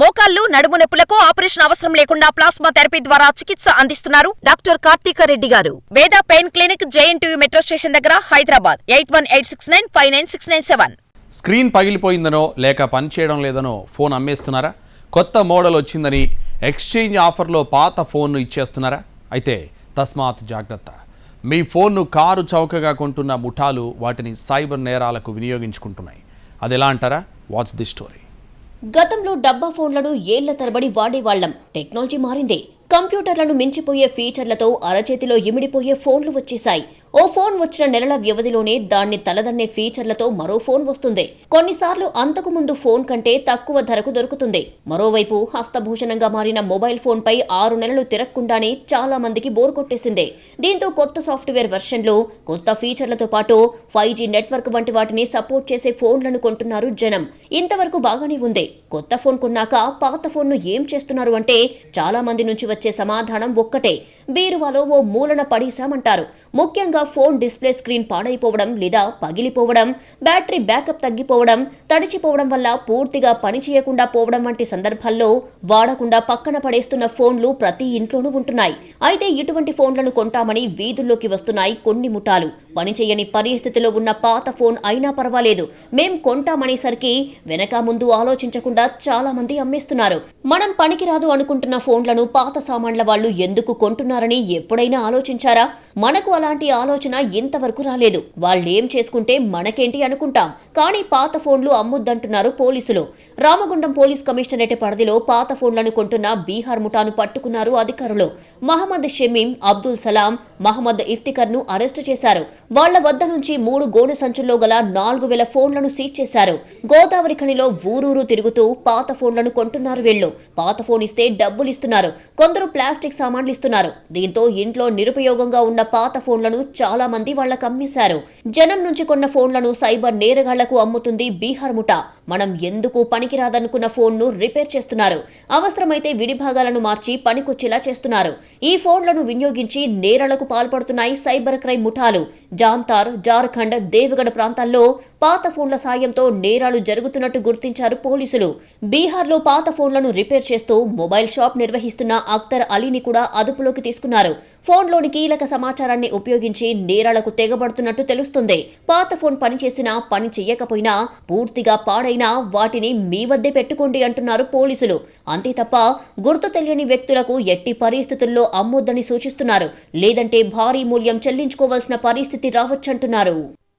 మోకాళ్ళు నడుము నొప్పులకు ఆపరేషన్ అవసరం లేకుండా ప్లాస్మా థెరపీ ద్వారా చికిత్స అందిస్తున్నారు doctor Karthika Reddy garu. Veda pain clinic JNTU metro station దగ్గర Hyderabad. Eight one eight six nine five nine six nine seven. Screen పగిలిపోయిందనో లేక పనిచేయడం లేదనో ఫోన్ అమ్మేస్తున్నారా? కొత్త మోడల్ వచ్చిందని ఎక్స్చేంజ్ ఆఫర్లో పాత ఫోన్ను ఇచ్చేస్తున్నారా? అయితే తస్మాత్ జాగ్రత్త. మీ ఫోన్ను కారు చౌకగా కొంటున్న ముఠాలు వాటిని సైబర్ నేరాలకు వినియోగించుకుంటున్నాయి. అది ఎలా అంటారా? What's the story. గతంలో డబ్బా ఫోన్లను ఏళ్ళ తరబడి వాడేవాళ్ళం టెక్నాలజీ మారింది. కంప్యూటర్లను మించిపోయే ఫీచర్లతో అరచేతిలో ఇమిడిపోయే ఫోన్లు వచ్చేశాయి. ఓ ఫోన్ వచ్చిన నెలల వ్యవధిలోనే దాన్ని తలదన్నే ఫీచర్లతో మరో ఫోన్ వస్తుంది. కొన్నిసార్లు అంతకు ముందు ఫోన్ కంటే తక్కువ ధరకు దొరుకుతుంది. మరోవైపు హస్తభూషణంగా మారిన మొబైల్ ఫోన్ పై ఆరు నెలలు తిరగకుండానే చాలా మందికి బోర్ కొట్టేసింది. దీంతో కొత్త సాఫ్ట్వేర్ వెర్షన్లు కొత్త ఫీచర్లతో పాటు ఫైవ్ జీ నెట్వర్క్ వంటి వాటిని సపోర్ట్ చేసే ఫోన్లను కొంటున్నారు జనం. ఇంతవరకు బాగానే ఉంది. కొత్త ఫోన్ కొన్నాక పాత ఫోన్ను ఏం చేస్తున్నారు అంటే చాలా మంది నుంచి వచ్చే సమాధానం ఒక్కటే. బీరువాలో ఓ మూలన పడేశామంటారు. ముఖ్యంగా ఫోన్ డిస్ప్లే స్క్రీన్ పాడైపోవడం లేదా పగిలిపోవడం బ్యాటరీ బ్యాకప్ తగ్గిపోవడం తడిచిపోవడం వల్ల పూర్తిగా పని చేయకుండా పోవడం వంటి సందర్భాల్లో వాడకుండా పక్కన పడేస్తున్న ఫోన్లు ప్రతి ఇంట్లోనూ ఉంటున్నాయి. అయితే ఇటువంటి ఫోన్లను కొంటామని వీధుల్లోకి వస్తున్నాయి కొన్ని ముఠాలు. పనిచేయని పరిస్థితిలో ఉన్న పాత ఫోన్ అయినా పర్వాలేదు. మేం కొంటామనేసరికి వెనక ముందు ఆలోచించకుండా చాలా మంది అమ్మేస్తున్నారు. మనం పనికిరాదు అనుకుంటున్న ఫోన్లను పాత సామాన్ల వాళ్ళు ఎందుకు కొంటున్నారని ఎప్పుడైనా ఆలోచించారా? మనకు అలాంటి ఆలోచన ఇంతవరకు రాలేదు. వాళ్ళేం చేసుకుంటే మనకేంటి అనుకుంటాం. కానీ పాత ఫోన్లు అమ్ముద్దంటున్నారు పోలీసులు. రామగుండం పోలీస్ కమిషనరేట్ పరిధిలో పాత ఫోన్లను కొంటున్న బీహార్ ముఠాను పట్టుకున్నారు అధికారులు. మహమ్మద్ షమీం అబ్దుల్ సలాం మహమ్మద్ ఇఫ్తికర్ను అరెస్టు చేశారు. వాళ్ళ వద్ద నుంచి మూడు గోనె సంచుల్లో గల నాలుగు వేల ఫోన్లను సీజ్ చేశారు. గోదావరి ఖనిలో ఊరూరు తిరుగుతూ పాత ఫోన్లను కొంటున్నారు వీళ్ళు పాత ఫోన్ ఇస్తే డబ్బులు ఇస్తున్నారు కొందరు ప్లాస్టిక్ సామాన్లు ఇస్తున్నారు. దీంతో ఇంట్లో నిరుపయోగంగా ఉన్న పాత ఫోన్లను చాలా మంది వాళ్ళకు అమ్మేశారు జనం నుంచి కొన్న ఫోన్లను సైబర్ నేరగాళ్ళకు అమ్ముతుంది బీహార్ ముఠా. మనం ఎందుకు పనికిరాదనుకున్న ఫోన్ను రిపేర్ చేస్తున్నారు? అవసరమైతే విడిభాగాలను మార్చి పనికొచ్చేలా చేస్తున్నారు. ఈ ఫోన్లను వినియోగించి నేరాలకు పాల్పడుతున్నాయి సైబర్ క్రైమ్ ముఠాలు. జాంతార్ జార్ఖండ్ దేవగఢ్ ప్రాంతాల్లో పాత ఫోన్ల సాయంతో నేరాలు జరుగుతున్నట్టు గుర్తించారు పోలీసులు. బీహార్లో పాత ఫోన్లను రిపేర్ చేస్తూ మొబైల్ షాప్ నిర్వహిస్తున్న అఖ్తర్ అలీని కూడా అదుపులోకి తీసుకున్నారు. ఫోన్లోని కీలక సమాచారాన్ని ఉపయోగించి నేరాలకు తెగబడుతున్నట్టు తెలుస్తుంది. పాత ఫోన్ పనిచేసినా పని చెయ్యకపోయినా పూర్తిగా పాడైనా వాటిని మీ వద్దే పెట్టుకోండి అంటున్నారు పోలీసులు. అంతే తప్ప గుర్తు తెలియని వ్యక్తులకు ఎట్టి పరిస్థితుల్లో అమ్మొద్దని సూచిస్తున్నారు. లేదంటే భారీ మూల్యం చెల్లించుకోవాల్సిన పరిస్థితి రావచ్చంటున్నారు.